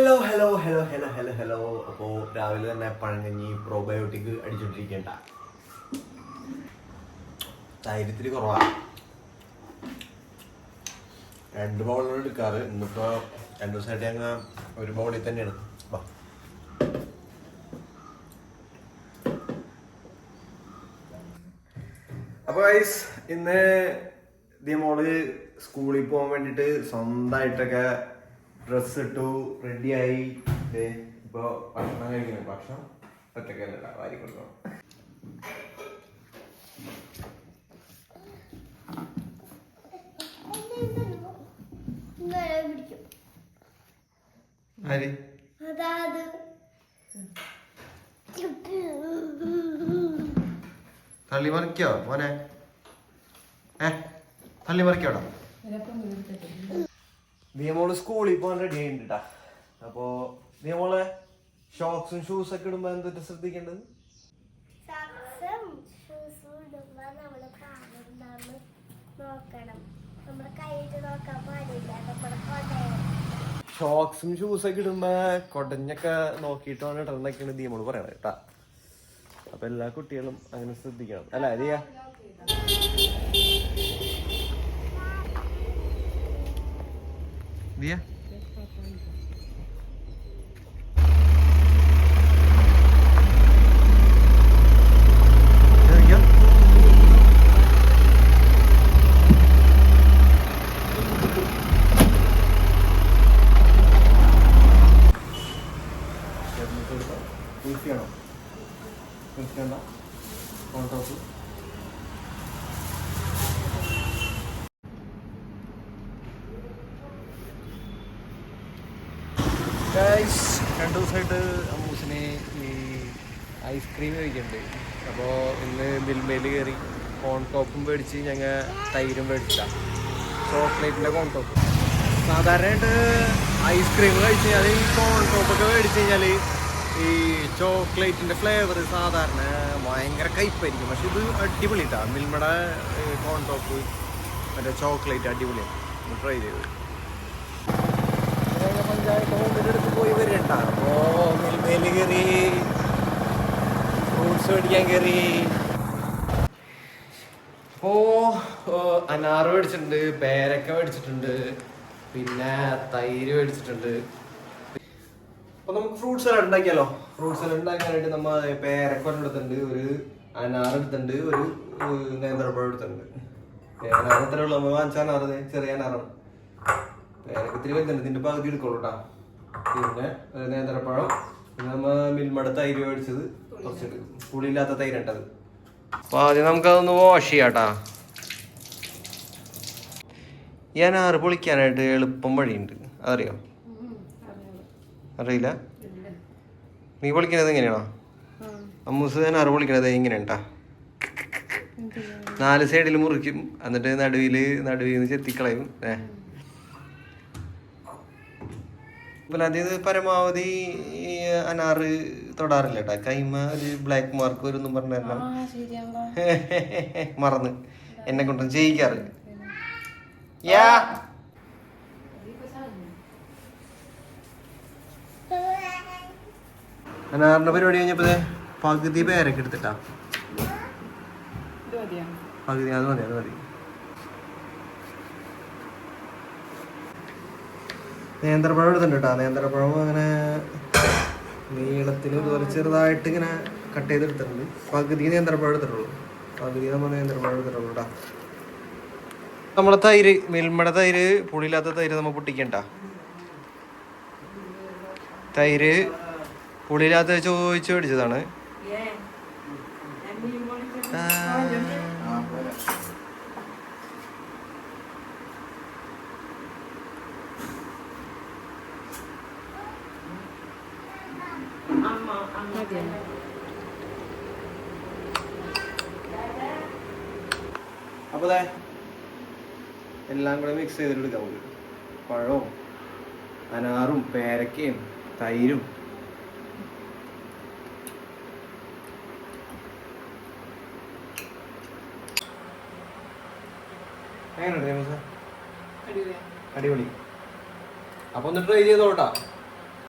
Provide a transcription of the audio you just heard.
Hello hello hello hello hello hello അപ്പോൾ രാവിലെ തന്നെ പഴങ്കഞ്ഞി പ്രോബയോട്ടിക് അടിച്ചോണ്ടിരിക്കണ്ട. ധൈര്യത്തിരി കുറവാ. രണ്ട് ബൗളാണ് എടുക്കാറ്. ഇന്നിപ്പോ രണ്ടു ദിവസമായിട്ട് ഞങ്ങൾ ഒരു ബൗളിൽ തന്നെയാണ്. അപ്പോൾ അപ്പൊ ഗൈസ് ഇന്ന് ദിയമോൾ സ്കൂളിൽ പോകാൻ വേണ്ടിട്ട് സ്വന്തമായിട്ടൊക്കെ ഡ്രസ് ഇട്ടു റെഡിയായി ഇപ്പൊ ഭക്ഷണം കഴിക്കണം ഭക്ഷണം ഒറ്റക്കല്ലട വാരി കൊടുക്കണം. ആര്? അതാത്. തള്ളി മറിക്കോ മോനെ? ഏ തള്ളി മറിക്കോടാ നിയമോൾ സ്കൂളിൽ പോകാൻ റെഡി ആയിട്ടാ അപ്പോ നിയമോളെ ഷോക്സും ഷൂസ് ഒക്കെ ഇടുമ്പോ എന്തൊക്കെ ശ്രദ്ധിക്കേണ്ടത്? ഷോക്സും ഷൂസ് ഒക്കെ ഇടുമ്പോ കൊടഞ്ഞൊക്കെ നോക്കിയിട്ടാണ് ഇടണമെന്നൊക്കെയാണ് നിയമോൾ പറയണത് കേട്ടാ അപ്പൊ എല്ലാ കുട്ടികളും അങ്ങനെ ശ്രദ്ധിക്കണം. അല്ല അരിയ dia. രണ്ട് ദിവസമായിട്ട് അമ്മൂസിന് ഈ ഐസ്ക്രീം കഴിക്കുന്നുണ്ട് അപ്പോൾ ഇന്ന് മിൽമയിൽ കയറി കോൺ ടോപ്പും മേടിച്ച് ഞങ്ങൾ തൈരും മേടിച്ചതാണ് ചോക്ലേറ്റിന്റെ കോൺ ടോപ്പ് സാധാരണയായിട്ട് ഐസ്ക്രീം കഴിച്ച് കഴിഞ്ഞാൽ ഈ കോൺ ടോപ്പൊക്കെ മേടിച്ച് കഴിഞ്ഞാൽ ഈ ചോക്ലേറ്റിന്റെ ഫ്ലേവർ സാധാരണ ഭയങ്കര കയ്പായിരിക്കും. പക്ഷെ ഇത് അടിപൊളി കേട്ടോ മിൽമയുടെ കോൺ ടോപ്പ് മറ്റേ ചോക്ലേറ്റ് അടിപൊളിയാണ് ട്രൈ ചെയ്ത്. പഞ്ചായത്ത് ഹോമിന്റെ അടുത്ത് പോയി അപ്പോ മിൽമേൽ കയറി ഫ്രൂട്ട്സ് മേടിക്കാൻ കയറി. അപ്പോ ഏഹ്, അനാറ് മേടിച്ചിട്ടുണ്ട് പേരക്ക മേടിച്ചിട്ടുണ്ട് പിന്നെ തൈര് മേടിച്ചിട്ടുണ്ട്. അപ്പൊ നമുക്ക് ഫ്രൂട്ട്സ് എല്ലാം ഉണ്ടാക്കിയാലോ? ഫ്രൂട്ട്സ് എല്ലാം ഉണ്ടാക്കാനായിട്ട് നമ്മ പേരക്ക എടുത്തിട്ടുണ്ട് ഒരു അനാറ് എടുത്തിട്ടുണ്ട് ഒരു നേന്ത്രപ്പഴം എടുത്തിട്ടുണ്ട്. അനാറ് എത്ര ഉള്ളു. നമ്മ വാങ്ങിച്ച അനാറ് ചെറിയ അനാറാണ്. പേരക്ക ഇത്തിരി വലുതുണ്ട് ഇതിന്റെ പകുതി എടുക്കുള്ളൂ കേട്ടാ പിന്നെ നേന്ത്രപ്പഴം. പിന്നെ നമ്മൾ മിൽമയുടെ തൈര് മേടിച്ചത്. കുറച്ച് പുളിയില്ലാത്ത തൈര് ഇട്ടത് അപ്പൊ ആദ്യം നമുക്കതൊന്ന് വാഷ് ചെയ്യാട്ടാ. ഈ അനാറ് പൊളിക്കാനായിട്ട് എളുപ്പം വഴിയുണ്ട്. അതറിയോ? അറിയില്ല? നീ പൊളിക്കണത് എങ്ങനെയാണോ അമ്മൂസ് ആറ് പൊളിക്കണത് ഇങ്ങനെയാട്ടാ നാല് സൈഡിൽ മുറിക്കും. എന്നിട്ട് നടുവിൽ നടുവിൽ നിന്ന് ചെത്തിക്കളയും. ഏ? പിന്നെ അത് പരമാവധി അനാറ് തൊടാറില്ല കേട്ടോ കൈമ ഒരു ബ്ലാക്ക് മാർക്ക് വരും പറഞ്ഞ മറന്ന്. എന്നെ കൊണ്ട് ജയിക്കാറ്. യാ! അനാറിന്റെ പരിപാടി കഴിഞ്ഞപ്പോ പകുതി പേരൊക്കെ എടുത്തിട്ടാ. പകുതി അത് മതി അത് മതി. നേന്ത്രപ്പഴം എടുത്തിട്ടുണ്ട് കേട്ടോ നേന്ത്രപ്പഴം അങ്ങനെ നീളത്തിൽ ഇതുപോലെ ചെറുതായിട്ട് ഇങ്ങനെ കട്ട് ചെയ്തെടുത്തിട്ടുണ്ട്. പകുതി നേന്ത്രപ്പഴം എടുത്തിട്ടുള്ളൂ. പകുതി നമ്മൾ നേന്ത്രപ്പഴം എടുത്തിട്ടുള്ളൂ കേട്ടോ നമ്മളെ തൈര് മിൽമയുടെ തൈര് പുളിയില്ലാത്ത തൈര് നമ്മൾ പൊട്ടിക്കണ്ട. തൈര് പുളിയില്ലാത്ത ചോദിച്ചു മേടിച്ചതാണ്. ആ. അപ്പൊ ദേ എല്ലാം കൂടെ മിക്സ് ചെയ്തിട്ടെടുക്കാം നമുക്ക് പഴവും അനാറും പേരക്കയും തൈരും. എങ്ങനെയുണ്ട്? അടിപൊളി. അപ്പൊ ഒന്ന് ട്രൈ ചെയ്തോട്ടാ.